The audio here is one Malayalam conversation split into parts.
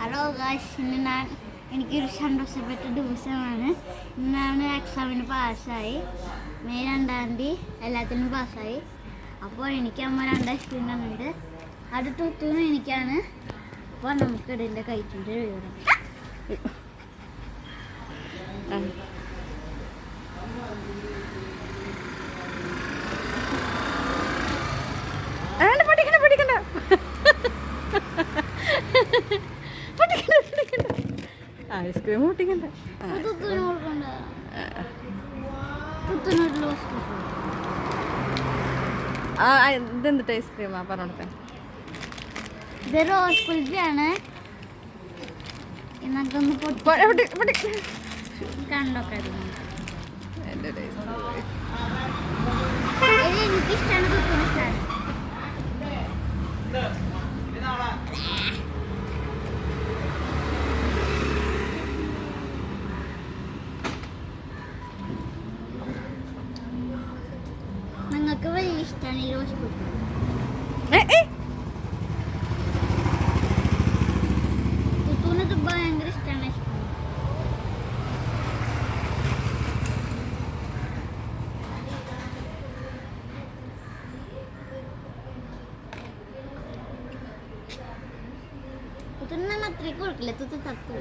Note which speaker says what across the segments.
Speaker 1: ഹലോ ഗായ്സ് ഇന്ന് ഞാൻ എനിക്കൊരു സന്തോഷപ്പെട്ട ദിവസമാണ്. ഇന്നാണ് എക്സാമിന് പാസ്സായി. മെയ് രണ്ടാം തീയതി എല്ലാത്തിനും പാസ്സായി. അപ്പോൾ എനിക്ക് അമ്മ രണ്ട് ഐസ്ക്രീം തന്നിട്ട് അടുത്ത എനിക്കാണ്. അപ്പോൾ നമുക്ക് ഇതിന്റെ കഴിച്ചിട്ട് വിവരം.
Speaker 2: പഠിക്കണ്ട പഠിക്കണ്ട. ഐസ്ക്രീം പൊട്ടിക്കണ്ട ഇതെന്തിട്ട് ഐസ്ക്രീമാ പറഞ്ഞോട്ടെ.
Speaker 1: ഇത് റോസ് കുൽഫിയാണ്. നമുക്കൊന്ന് കണ്ടൊക്കെ എനിക്കിഷ്ടമാണ് അത്രയ്ക്ക് കൊടുക്കില്ല. തുത്തു തത്തു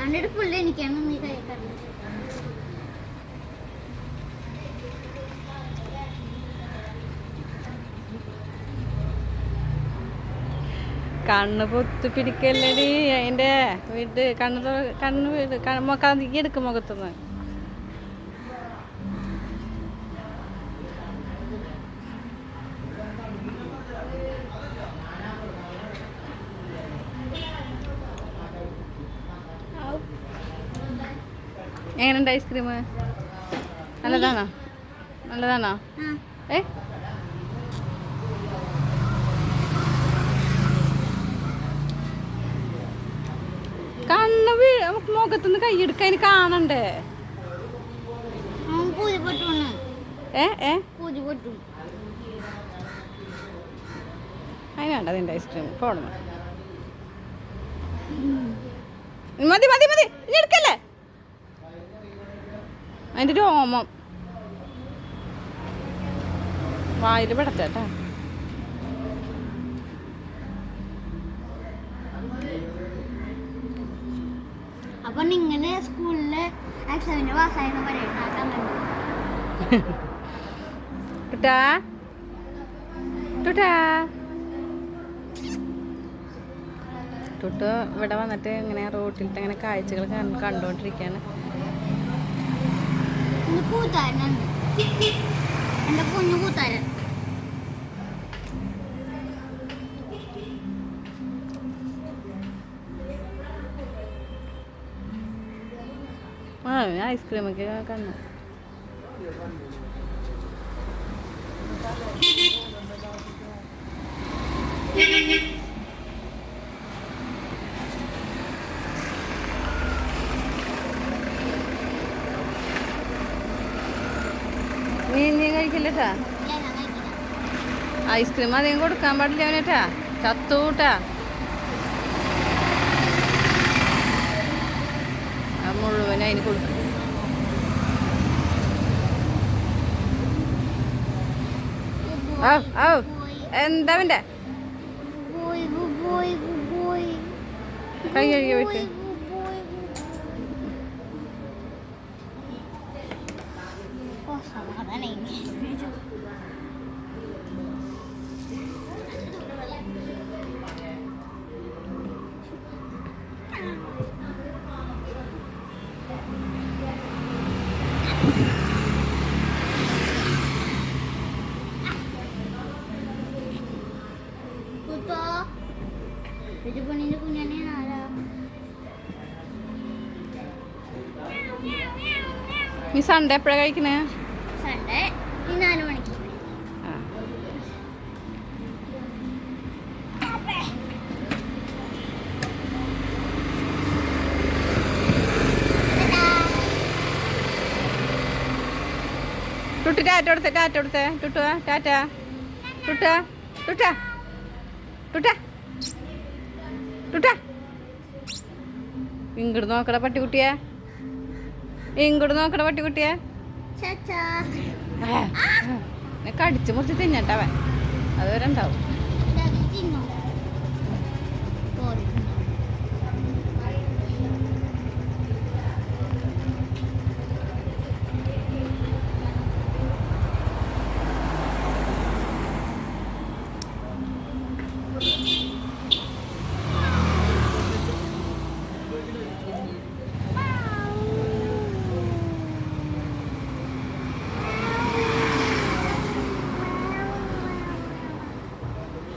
Speaker 1: അതിന്റെ ഫുള്ള് എനിക്കാണ് നീ കഴിക്കാറുണ്ട്
Speaker 2: കണ്ണ് പൊത്ത് പിടിക്കല്ലേ അതിന്റെ വീട് കണ്ണ് കണ്ണ് വീട് മുഖം എടുക്കും മുഖത്തുനിന്ന്. എങ്ങനെയുണ്ട് ഐസ്ക്രീം? നല്ലതാണോ? നല്ലതാണോ? ഏ? കണ്ണ് വീ മുഖത്തുനിന്ന് കൈയെടുക്കാൻ കാണണ്ടേ? ഏ ഏ? ഐസ്ക്രീം പോണം മതി മതി മതി. ഇനി എടുക്കല്ലേ? അതിന്റെ രോമം വായിൽ പെടത്തേട്ടാ
Speaker 1: അപ്പൊ ഇങ്ങനെ സ്കൂളിൽ എക്സാമിന്റെ കമന്റ്
Speaker 2: ടുട്ടാ? ഇവിടെ വന്നിട്ട് ഇങ്ങനെ റോട്ടിലത്തെ ഇങ്ങനെ കാഴ്ചകൾ കണ്ട് കണ്ടുകൊണ്ടിരിക്കുകയാണ്
Speaker 1: ഇന്ന് കൂത്താരനാണ്. എന്റെ കുഞ്ഞു കൂത്താരൻ.
Speaker 2: ആ ഐസ്ക്രീമൊക്കെ കണ്ടു നീ നീ കഴിക്കില്ലട്ടാ. ഐസ്ക്രീം അധികം കൊടുക്കാൻ പാടില്ല അവനേട്ടാ. ചത്തൂട്ടാ. മുഴുവൻ അതിന് കൊടുക്കും ഔ ഔ എന്താ
Speaker 1: അവന്റെ.
Speaker 2: കൈ കഴുകി വിട്ട്
Speaker 1: ഇത് പെണ്ണിന്റെ കുഞ്ഞാനെ ആരാ
Speaker 2: നീ സൺഡേ എപ്പോഴാണ് കഴിക്കണേ
Speaker 1: സൺഡേ ഈ നാല് മണിക്ക്
Speaker 2: ടുട്ടു ടാറ്റ കൊടുത്തേ ടാറ്റ കൊടുത്തേ ടുട്ടു ടാറ്റ ടുട്ട ടുട്ട ടുട്ട ടുട്ടാ. ഇങ്ങോട്ട് നോക്കട പട്ടിക്കുട്ടിയെ. ഇങ്ങോട്ട് നോക്കട പട്ടിക്കുട്ടിയെ. കടിച്ചു മുറിച്ച് തിന്നട്ടവൻ അതുവരെ ഉണ്ടാവും
Speaker 1: ഇത് തിന്നോ പോയി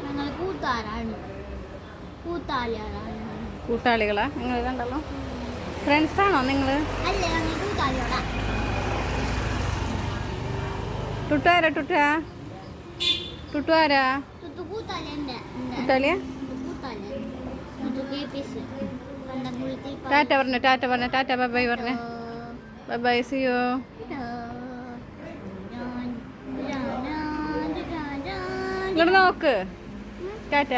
Speaker 1: ഞങ്ങൾ കൂത്താരാണ്.
Speaker 2: കൂട്ടാളികളാ? നിങ്ങൾ കണ്ടല്ലോ. ഫ്രണ്ട്സാണോ നിങ്ങൾ
Speaker 1: അല്ല ഞങ്ങൾ കൂത്താലിയോടാ
Speaker 2: ടുട്ടു ആരാ ടുട്ടാ ടുട്ടു ആരാ
Speaker 1: തുത്തു കൂത്താലിയുണ്ട്
Speaker 2: കൂട്ടാളിയാ
Speaker 1: കൂത്താലി തുത്തു കെ പി എസ് കണ്ടംകുളത്തി
Speaker 2: ടാറ്റ പറഞ്ഞു ടാറ്റ പറഞ്ഞു ടാറ്റ ബൈ പറഞ്ഞു. ബൈ സിയോ ഇങ്ങോട്ട് നോക്ക്. ടാറ്റ